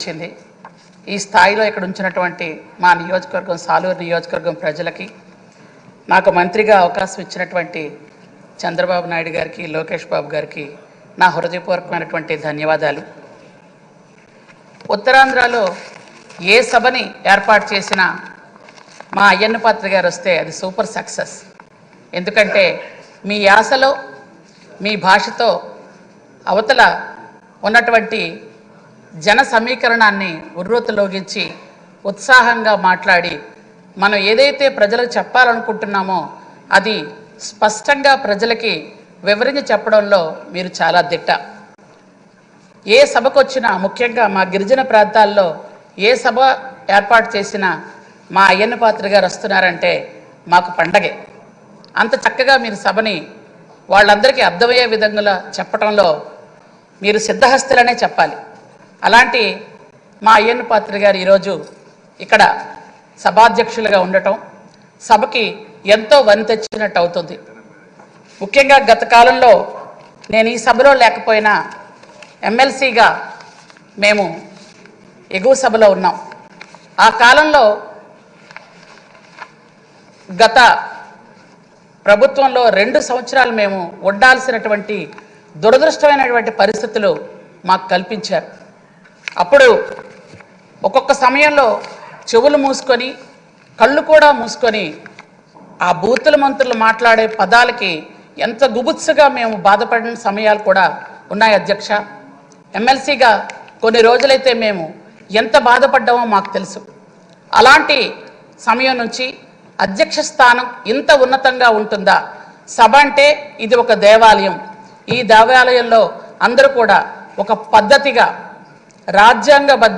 వచ్చింది. ఈ స్థాయిలో ఇక్కడ ఉంచినటువంటి మా నియోజకవర్గం సాలూరు నియోజకవర్గం ప్రజలకి నాకు మంత్రిగా అవకాశం ఇచ్చినటువంటి చంద్రబాబు నాయుడు గారికి లోకేష్ బాబు గారికి నా హృదయపూర్వకమైనటువంటి ధన్యవాదాలు. ఉత్తరాంధ్రలో ఏ సభని ఏర్పాటు చేసినా మా అయ్యన్న పాత్ర గారు వస్తే అది సూపర్ సక్సెస్. ఎందుకంటే మీ యాసలో మీ భాషతో అవతల ఉన్నటువంటి జన సమీకరణాన్ని ఉర్రూతలోగించి ఉత్సాహంగా మాట్లాడి మనం ఏదైతే ప్రజలకు చెప్పాలనుకుంటున్నామో అది స్పష్టంగా ప్రజలకి వివరించి చెప్పడంలో మీరు చాలా దిట్ట. ఏ సభకు వచ్చినా ముఖ్యంగా మా గిరిజన ప్రాంతాల్లో ఏ సభ ఏర్పాటు చేసినా మా అయ్యన్న పాత్ర గారు వస్తున్నారంటే మాకు పండగే. అంత చక్కగా మీరు సభని వాళ్ళందరికీ అర్థమయ్యే విధంగా చెప్పడంలో మీరు సిద్ధహస్తులనే చెప్పాలి. అలాంటి మా అయ్యన్న పాత్ర గారు ఈరోజు ఇక్కడ సభాధ్యక్షులుగా ఉండటం సభకి ఎంతో వని తెచ్చినట్టు అవుతుంది. ముఖ్యంగా గత కాలంలో నేను ఈ సభలో లేకపోయినా ఎమ్మెల్సీగా మేము ఎగువ సభలో ఉన్నాం. ఆ కాలంలో గత ప్రభుత్వంలో రెండు సంవత్సరాలు మేము ఉండాల్సినటువంటి దురదృష్టమైనటువంటి పరిస్థితులు మాకు కల్పించారు. అప్పుడు ఒక్కొక్క సమయంలో చెవులు మూసుకొని కళ్ళు కూడా మూసుకొని ఆ బూతుల మంత్రులు మాట్లాడే పదాలకి ఎంత గుబుత్సుగా మేము బాధపడిన సమయాలు కూడా ఉన్నాయి అధ్యక్ష. ఎమ్మెల్సీగా కొన్ని రోజులైతే మేము ఎంత బాధపడ్డామో మాకు తెలుసు. అలాంటి సమయం నుంచి అధ్యక్ష స్థానం ఇంత ఉన్నతంగా ఉంటుందా? సభ అంటే ఇది ఒక దేవాలయం. ఈ దేవాలయంలో అందరూ కూడా ఒక పద్ధతిగా రాజ్యాంగబద్ధ